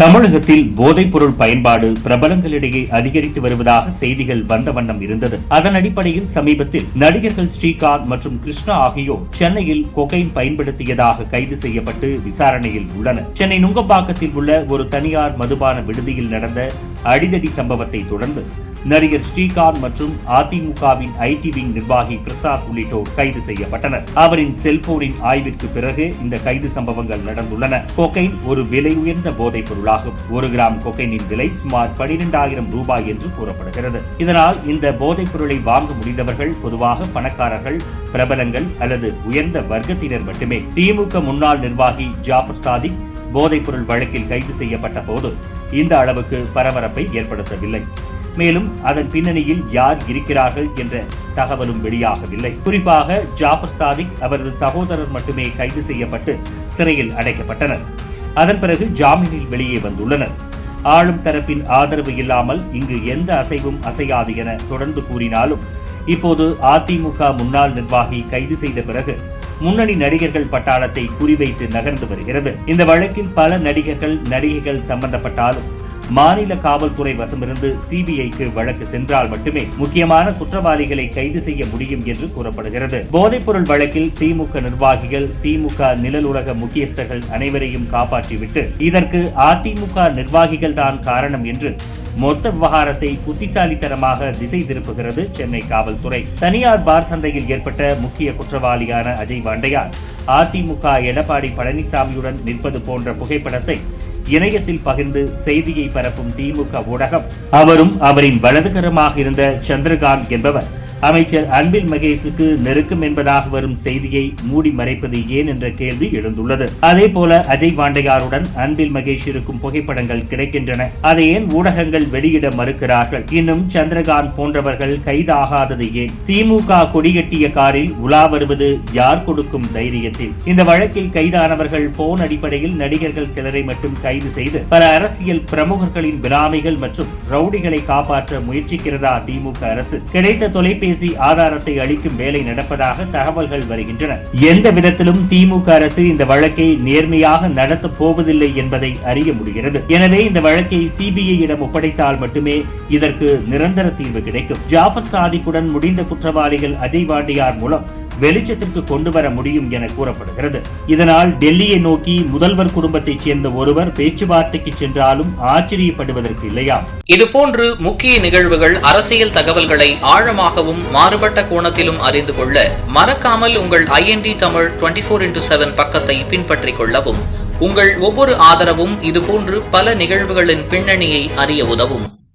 தமிழகத்தில் போதைப்பொருள் பயன்பாடு பிரபலங்களிடையே அதிகரித்து வருவதாக செய்திகள் வந்த வண்ணம் இருந்தது. அதன் அடிப்படையில் சமீபத்தில் நடிகர்கள் ஸ்ரீகாந்த் மற்றும் கிருஷ்ணா ஆகியோர் சென்னையில் கொகைன் பயன்படுத்தியதாக கைது செய்யப்பட்டு விசாரணையில் உள்ளனர். சென்னை நுங்கம்பாக்கத்தில் உள்ள ஒரு தனியார் மதுபான விடுதியில் நடந்த அடிதடி சம்பவத்தை தொடர்ந்து நடிகர் ஸ்ரீகாந்த் மற்றும் அதிமுகவின் ஐடி விங் நிர்வாகி பிரசாத் உள்ளிட்டோர் கைது செய்யப்பட்டனர். அவரின் செல்போனின் ஆய்விற்கு பிறகு இந்த கைது சம்பவங்கள் நடந்துள்ளன. கொகைன் ஒரு விலை உயர்ந்த போதைப் பொருளாகும். ஒரு கிராம் கொகைனின் விலை சுமார் பனிரெண்டாயிரம் ரூபாய் என்று கூறப்படுகிறது. இதனால் இந்த போதைப் பொருளை வாங்க முடிந்தவர்கள் பொதுவாக பணக்காரர்கள் பிரபலங்கள் அல்லது உயர்ந்த வர்க்கத்தினர் மட்டுமே. திமுக முன்னாள் நிர்வாகி ஜாஃபர் சாதிக் போதைப்பொருள் வழக்கில் கைது செய்யப்பட்ட போது இந்த அளவுக்கு பரபரப்பை ஏற்படுத்தவில்லை. மேலும் அதன் பின்னணியில் யார் இருக்கிறார்கள் என்ற தகவலும் வெளியாகவில்லை. குறிப்பாக ஜாஃபர் சாதிக் அவரது சகோதரர் மட்டுமே கைது செய்யப்பட்டு சிறையில் அடைக்கப்பட்டனர். அதன் பிறகு ஜாமீனில் வெளியே வந்துள்ளனர். ஆளும் தரப்பின் ஆதரவு இல்லாமல் இங்கு எந்த அசைவும் அசையாது என தொடர்ந்து கூறினாலும் இப்போது அதிமுக முன்னாள் நிர்வாகி கைது செய்த பிறகு முன்னணி நடிகர்கள் பட்டாளத்தை குறிவைத்து நகர்ந்து வருகிறது. இந்த வழக்கில் பல நடிகர்கள் நடிகைகள் சம்பந்தப்பட்டாலும் மாநில காவல்துறை வசமிருந்து சிபிஐக்கு வழக்கு சென்றால் மட்டுமே முக்கியமான குற்றவாளிகளை கைது செய்ய முடியும் என்று கூறப்படுகிறது. போதைப்பொருள் வழக்கில் திமுக நிர்வாகிகள் திமுக நிழலுலக முக்கியஸ்தர்கள் அனைவரையும் காப்பாற்றிவிட்டு இதற்கு அதிமுக நிர்வாகிகள் தான் காரணம் என்று மொத்த விவகாரத்தை புத்திசாலித்தனமாக திசை திருப்புகிறது சென்னை காவல்துறை. தனியார் பார் சந்தையில் ஏற்பட்ட முக்கிய குற்றவாளியான அஜய் வாண்டையார் அதிமுக எடப்பாடி பழனிசாமியுடன் நிற்பது போன்ற புகைப்படத்தை இணையத்தில் பகிர்ந்து செய்தியை பரப்பும் திமுக ஊடகம் அவரும் அவரின் வலதுகரமாக இருந்த சந்திரகாந்த் என்பவர். அமைச்சர் அன்பில் மகேஷுக்கு நெருக்கம் என்பதாக வரும் செய்தியை மூடி மறைப்பது ஏன் என்ற கேள்வி எழுந்துள்ளது. அதே போல அஜய் வாண்டையாருடன் அன்பில் மகேஷ் இருக்கும் புகைப்படங்கள் கிடைக்கின்றன. அதை ஏன் ஊடகங்கள் வெளியிட மறுக்கிறார்கள்? இன்னும் சந்திரகாந்த் போன்றவர்கள் கைதாகாதது ஏன்? திமுக கொடிகட்டிய காரில் உலா வருவது யார் கொடுக்கும் தைரியத்தில்? இந்த வழக்கில் கைதானவர்கள் போன் அடிப்படையில் நடிகர்கள் சிலரை மட்டும் கைது செய்து பல அரசியல் பிரமுகர்களின் பிராமிகள் மற்றும் ரவுடிகளை காப்பாற்ற முயற்சிக்கிறதா திமுக அரசு? கிடைத்த தொலைபேசி தொலைபேசி ஆதாரத்தை அளிக்கும் வேலை நடப்பதாக தகவல்கள் வருகின்றன. எந்த விதத்திலும் திமுக அரசு இந்த வழக்கை நேர்மையாக நடத்தப் போவதில்லை என்பதை அறிய முடிகிறது. எனவே இந்த வழக்கை சிபிஐயிடம் ஒப்படைத்தால் மட்டுமே இதற்கு நிரந்தர தீர்வு கிடைக்கும். ஜாஃபர் சாதிக்குடன் முடிந்த குற்றவாளிகள் அஜய் வாண்டியார் மூலம் வெளிச்சத்திற்கு கொண்டு வர முடியும் என கூறப்படுகிறது. இதனால் டெல்லியை நோக்கி முதல்வர் குடும்பத்தைச் சேர்ந்த ஒருவர் பேச்சுவார்த்தைக்கு சென்றாலும் ஆச்சரியப்படுவதற்கு இல்லையா? இதுபோன்று முக்கிய நிகழ்வுகள் அரசியல் தகவல்களை ஆழமாகவும் மாறுபட்ட கோணத்திலும் அறிந்து கொள்ள மறக்காமல் உங்கள் IND Tamil twenty four into seven பக்கத்தை பின்பற்றிக் கொள்ளவும். உங்கள் ஒவ்வொரு ஆதரவும் இதுபோன்று பல நிகழ்வுகளின் பின்னணியை அறிய உதவும்.